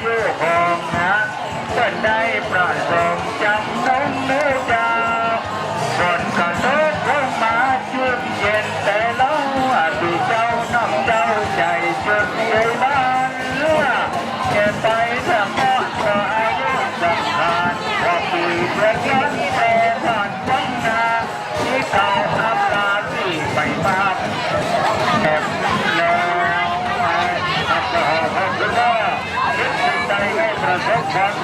อยู่หองนะเปิได้ปลอดโปร่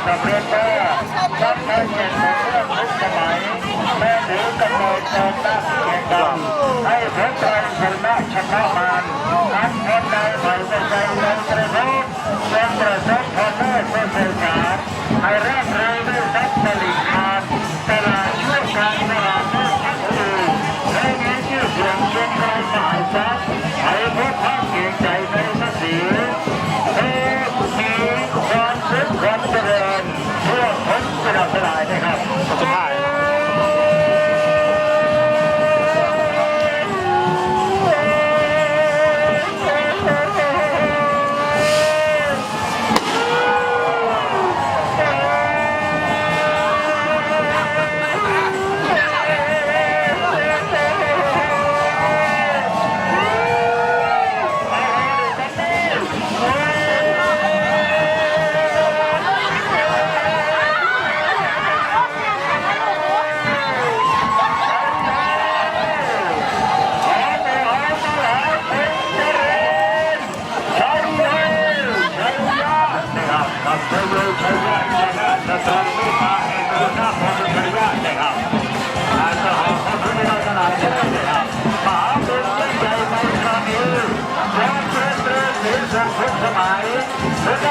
กับเรียนว่าท่านเคยเขียนเรื่องทุกสมัยแม้ถือกำเนิดเท้าตั้งเกียงดัให้พระไตรชนะชนะมารทั้งคนใดไม่ใช่ใด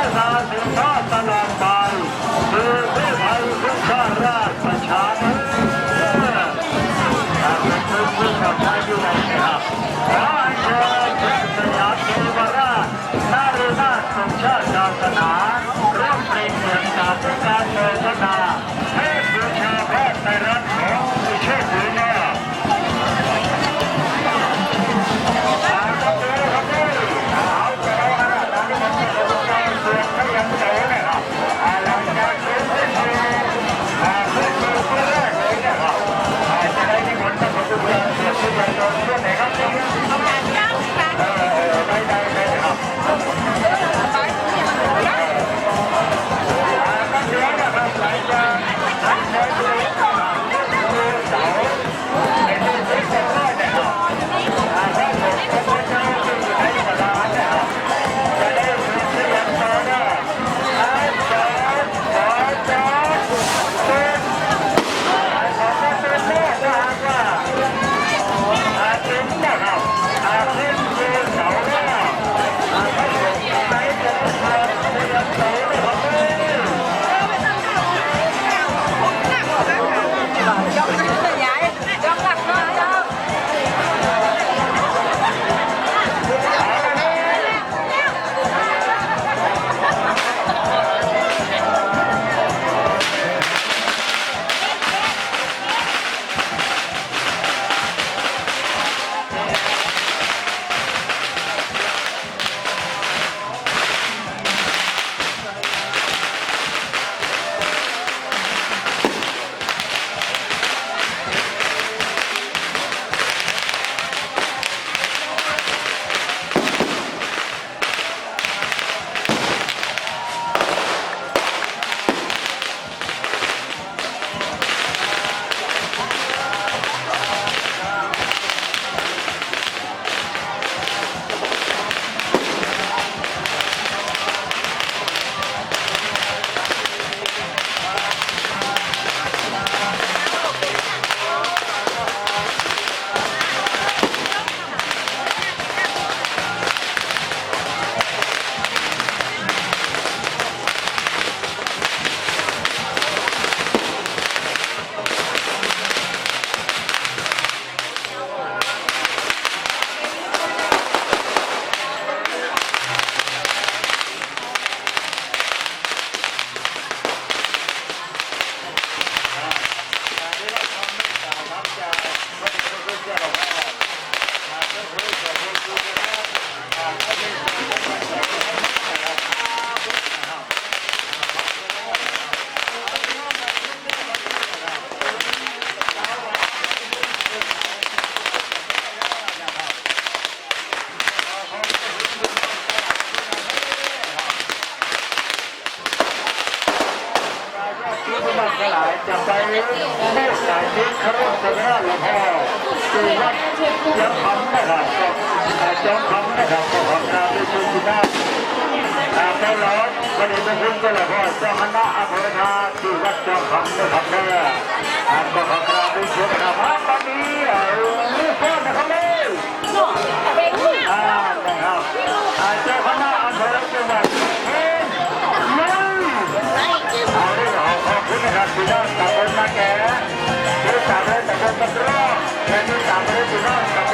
César, จะไปเมื่อสายนี้คาระสักการะหลวงพ่อที่วัดยังคำนะครับก็จอมคำนะครับก็ขอกราบด้วยชุนที่น่าตามไปร้อนวันนี้เป็นคุณเจ้าหลวงพ่อเจ้าคณะอำเภอนาที่วัดจอมคำนะครับเด้อครับก็ขอ